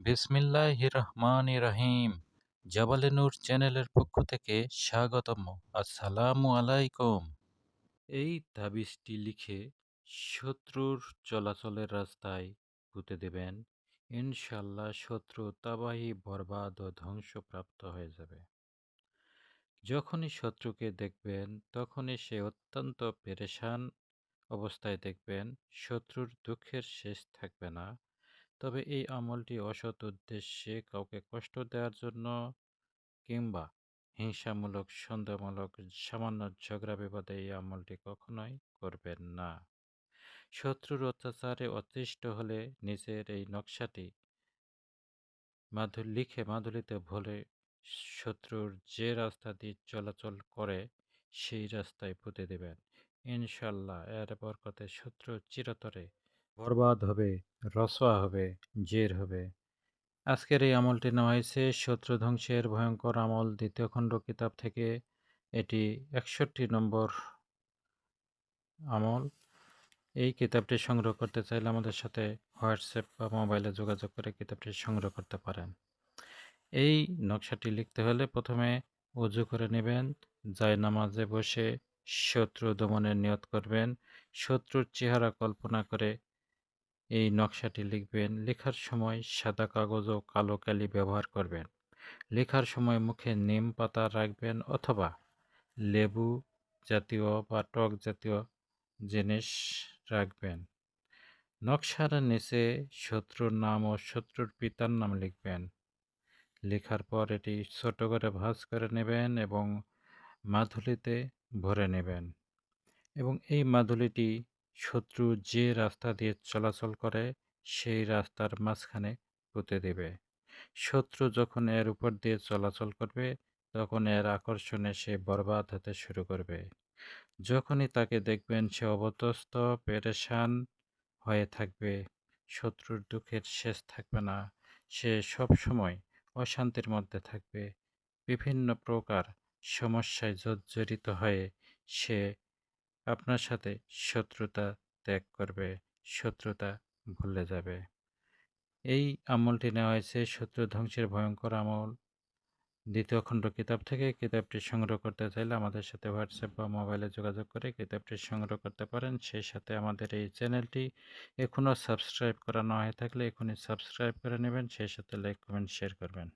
বিসমিল্লাহির রহমানির রহিম জাবালে নূর চ্যানেলের পক্ষ থেকে স্বাগতম। আসসালামু আলাইকুম। এই তাবিজটি লিখে শত্রুর চলাচলের রাস্তায় পুঁতে দেবেন। ইনশাল্লাহ শত্রু তাবাহি, বরবাদ ও ধ্বংসপ্রাপ্ত হয়ে যাবে। যখনই শত্রুকে দেখবেন, তখনই সে অত্যন্ত পেরেশান অবস্থায় দেখবেন। শত্রুর দুঃখের শেষ থাকবে না। তবে এই আমলটি অসৎ উদ্দেশ্যে কাউকে কষ্ট দেওয়ার জন্য কিংবা হিংসামূলক, সন্দেহমূলক, সামান্য ঝগড়া বিবাদে এই আমলটি কখনোই করবেন না। শত্রুর অত্যাচারে অতিষ্ঠ হলে নিজের এই নকশাটি মাধুর লিখে মাধুরীতে ভোলে শত্রুর যে রাস্তা দিয়ে চলাচল করে সেই রাস্তায় পুঁতে দেবেন। ইনশাল্লাহ এর বরকতে শত্রু চিরতরে বরবাদ হবে, রসোয়া হবে, জের হবে। আজকের এই আমলটি নেওয়া হয়েছে শত্রু ধ্বংসের ভয়ঙ্কর আমল দ্বিতীয় খণ্ড কিতাব থেকে। এটি একষট্টি নম্বর আমল। এই কিতাবটি সংগ্রহ করতে চাইলে আমাদের সাথে হোয়াটসঅ্যাপ বা মোবাইলে যোগাযোগ করে কিতাবটি সংগ্রহ করতে পারেন। এই নকশাটি লিখতে হলে প্রথমে উজু করে নেবেন, যায় নামাজে বসে শত্রু দমনের নিয়ত করবেন, শত্রুর চেহারা কল্পনা করে এই নকশাটি লিখবেন, লেখার সময় সাদা কাগজ ও কালো কালি ব্যবহার করবেন। লেখার সময় মুখে নিম পাতা রাখবেন অথবা লেবু জাতীয় বা টক জাতীয় জিনিস রাখবেন। নকশার নিচে শত্রুর নাম ও শত্রুর পিতার নাম লিখবেন। লেখার পর এটি ছোট করে ভাঁজ করে নেবেন এবং মাধুলিতে ভরে নেবেন। এবং এই মাদুলিটি শত্রু যে রাস্তা দিয়ে চলাচল করে, সেই রাস্তার মাঝখানে পুঁতে দেবে। শত্রু যখন এর উপর দিয়ে চলাচল করবে, তখন এর আকর্ষণে সে বরবাদ হতে শুরু করবে। যখনই তাকে দেখবেন, সে অবতস্ত, পেরেশান হয়ে থাকবে। শত্রুর দুঃখের শেষ থাকবে না। সে সব সময় অশান্তির মধ্যে থাকবে। বিভিন্ন প্রকার সমস্যায় জর্জরিত হয়ে সে আপনার সাথে শত্রুতা ত্যাগ করবে, শত্রুতা ভুলে যাবে। এই আমলটি নেওয়া হয়েছে শত্রু ধ্বংসের ভয়ঙ্কর আমল। দ্বিতীয় খণ্ড কিতাব থেকে কিতাবটি সংগ্রহ করতে চাইলে আমাদের সাথে হোয়াটসঅ্যাপ বা মোবাইলে যোগাযোগ করে কিতাবটি সংগ্রহ করতে পারেন। সেই সাথে আমাদের এই চ্যানেলটি এখনও সাবস্ক্রাইব করা না হয়ে থাকলে এখনই সাবস্ক্রাইব করে নেবেন। সেই সাথে লাইক, কমেন্ট, শেয়ার করবেন।